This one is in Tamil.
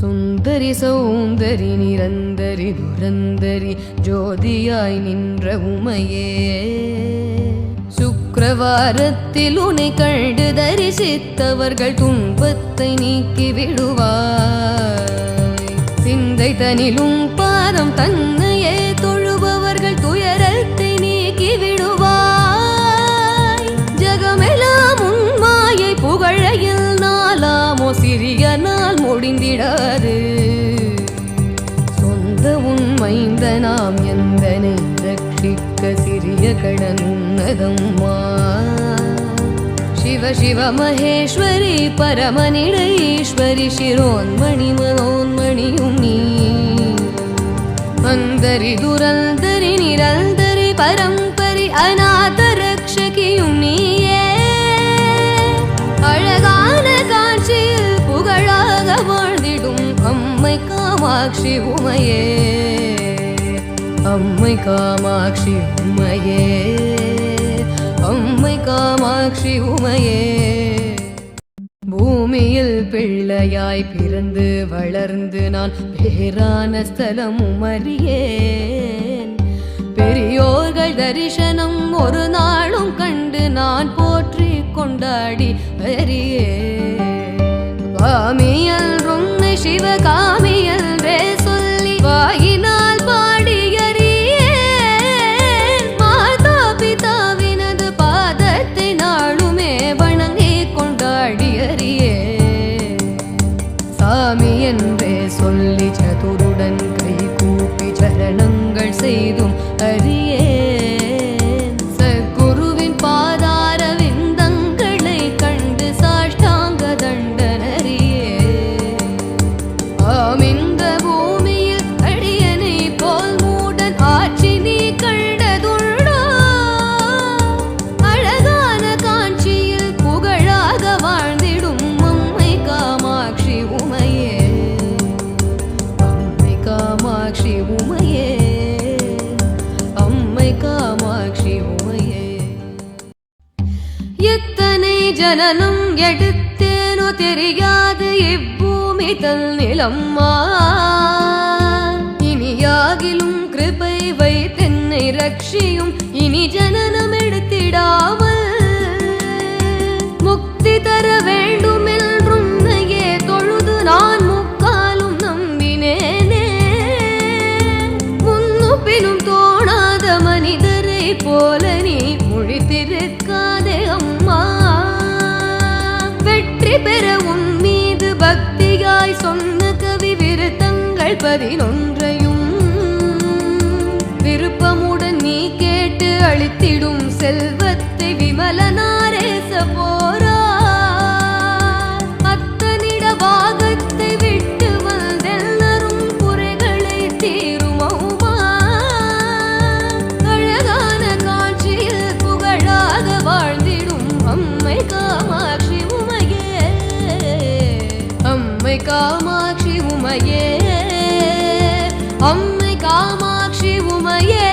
சுந்தரி சௌந்தரி நிரந்தரி துரந்தரி ஜோதியாய் நின்ற உமையே. சுக்கரவாரத்தில் உனை கண்டு தரிசித்தவர்கள் துன்பத்தை நீக்கி விடுவாய். சிந்தை தனிலும் பாதம் தன் நாளாமோ சிறிய நாள் முடிந்திடாது. சொந்த உண்மைந்த நாம் எந்தனை ரட்சிக்க சிறிய கடன் உன்னதம்மா. சிவ சிவ மகேஸ்வரி பரமனிடையீஸ்வரி சிரோன்மணி மனோன்மணியும் நீ. அந்தரி துரந்தரி நிரந்தரி பரம்பரை காமாட்சி உமையே. அம்மை காமாட்சி உமையே. அம்மை காமாட்சி உமையே. பூமியில் பிள்ளையாய் பிறந்து வளர்ந்து நான் பேரான ஸ்தலம் அறியேன் பெரியோர்கள் தரிசனம் ஒரு நாளும் கண்டு நான் போற்றி கொண்டாடி அறியேன் வாமியல் சிவகா சாமி என்றே சொல்லி ஜனனம் எடுத்தேனோ தெரியாது இப்பூமி தல் நிலம்மா. இனியாகிலும் கிருபை வைத்தென்னை ரட்சியும் இனி ஜனனம் எடுத்திடாமல். முக்தி தர வேண்டும் என்றும் தொழுது நான் முக்காலும் நம்பினேனே. முன்னுப்பினும் தோணாத மனிதரை போல நீ முழித்திருக்க பதினொன்றையும் விருப்பமுடன் நீ கேட்டு அளித்திடும் செல்வத்தை விமலனாரேச போரா அத்தனிட பாகத்தை விட்டு வந்தெல்லரும் குறைகளை தீருமௌமா அழகான காட்சியில் புகழாக வாழ்ந்திடும் அம்மை காமாட்சி உமையே. அம்மை காமாட்சி உமையே. அம்மை காமாட்சி உமையே